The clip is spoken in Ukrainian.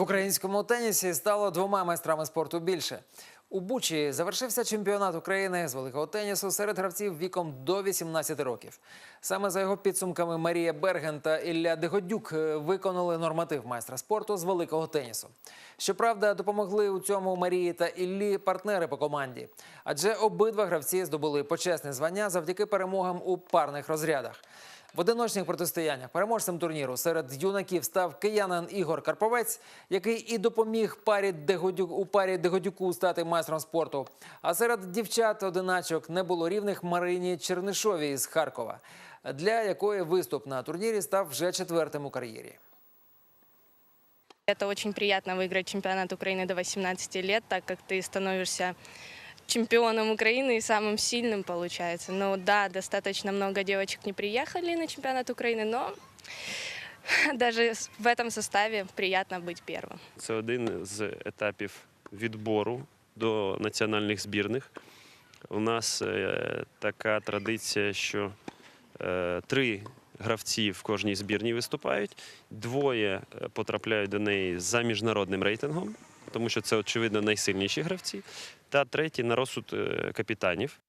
українському тенісі стало двома майстрами спорту більше. У Бучі завершився чемпіонат України з великого тенісу серед гравців віком до 18 років. Саме за його підсумками Марія Берген та Ілля Дегодюк е, виконали норматив майстра спорту з великого тенісу. Щоправда, допомогли у цьому Марії та Іллі партнери по команді, адже обидва гравці здобули почесне звання завдяки перемогам у парних розрядах. В одиночних протистояннях переможцем турніру серед юнаків став киянин Ігор Карповець, який і допоміг парі Дегодюк у парі Дегодюку стати майстром спорту. А серед дівчат одиначок не було рівних Марині Чернишовій з Харкова, для якої виступ на турнірі став вже четвертим у кар'єрі. Это очень приятно выиграть чемпионат Украины до 18 лет, так как ты становишься чемпионом Украины и самым сильным получается. Ну да, достаточно много девочек не приехали на чемпионат Украины, но даже с- в этом составе приятно быть первым. Це один з етапів відбору до національних збірних. У нас е, така традиція, що е, три гравці в кожній збірній виступають, двоє е, потрапляють до неї за міжнародним рейтингом, тому що це, очевидно, найсильніші гравці, та третій на розсуд е, капітанів.